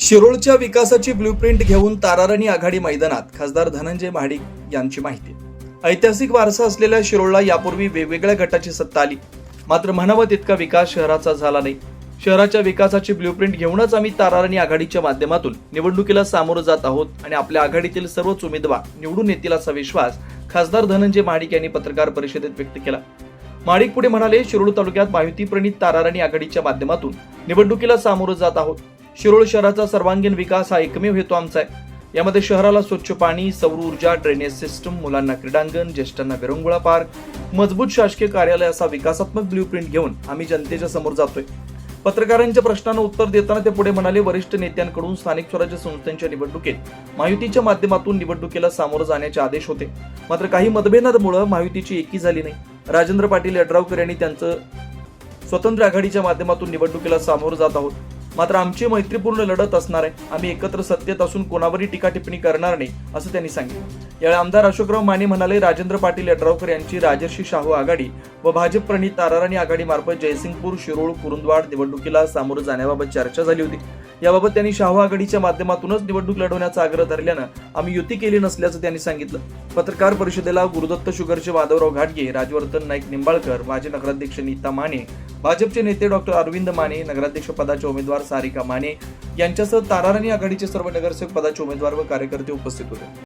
शिरोळच्या विकासाची ब्ल्यूप्रिंट घेऊन तारारणी आघाडी मैदानात खासदार धनंजय महाडिक यांची माहिती. ऐतिहासिक वारसा असलेल्या शिरोळला यापूर्वी वेगवेगळ्या गटाची सत्ता आली. मात्र म्हणावं तितका विकास शहराचा झाला नाही. शहराच्या विकासाची ब्ल्यूप्रिंट घेऊनच आम्ही तारारणी आघाडीच्या माध्यमातून निवडणुकीला सामोरं जात आहोत आणि आपल्या आघाडीतील सर्वच उमेदवार निवडून येतील असा विश्वास खासदार धनंजय महाडिक यांनी पत्रकार परिषदेत व्यक्त केला. महाडिक पुढे म्हणाले शिरोळ तालुक्यात माहिती तारारणी आघाडीच्या माध्यमातून निवडणुकीला सामोरं जात आहोत. शिरोळ शहराचा सर्वांगीण विकास हा एकमेव हेतू आमचा आहे. यामध्ये शहराला स्वच्छ पाणी सौर ऊर्जा ड्रेनेज सिस्टम मुलांना क्रीडांगण ज्येष्ठांना विरंगुळा पार्क मजबूत शासकीय कार्यालय असा विकासात्मक ब्ल्यूप्रिंट घेऊन आम्ही जनतेच्या समोर जातोय. पत्रकारांच्या प्रश्नांना उत्तर देताना ते पुढे म्हणाले वरिष्ठ नेत्यांकडून स्थानिक स्वराज्य संस्थांच्या निवडणुकीत महायुतीच्या माध्यमातून निवडणुकीला सामोरं जाण्याचे आदेश होते. मात्र काही मतभेदामुळे महायुतीची एकी झाली नाही. राजेंद्र पाटील यड्रावकर यांनी त्यांचं स्वतंत्र आघाडीच्या माध्यमातून निवडणुकीला सामोरं जात आहोत. मात्र आमची मैत्रीपूर्ण लढत असणार आहे. आम्ही एकत्र सत्तेत असून कोणावरही टीका टिप्पणी करणार नाही असं त्यांनी सांगितलं. यावेळी आमदार अशोकराव माने म्हणाले राजेंद्र पाटील यड्रावकर यांची राजर्षी शाहू आघाडी व भाजप प्रणित ताराराणी आघाडीमार्फत जयसिंगपूर शिरोळ कुरुंदवाड निवडणुकीला सामोरं जाण्याबाबत चर्चा झाली होती. याबाबत त्यांनी शाहू आघाडीच्या माध्यमातूनच निवडणूक लढवण्याचा आग्रह धरल्यानं आम्ही युती केली नसल्याचं त्यांनी सांगितलं. पत्रकार परिषदेला गुरुदत्त शुगरचे माधवराव घाटगे राजवर्धन नाईक निंबाळकर माजी नगराध्यक्ष नीता माने भाजपचे नेते डॉक्टर अरविंद माने नगराध्यक्ष पदाचे उमेदवार सारिका माने यांच्यासह ताराराणी आघाडीचे सर्व नगरसेवक पदाचे उमेदवार व कार्यकर्ते उपस्थित होते.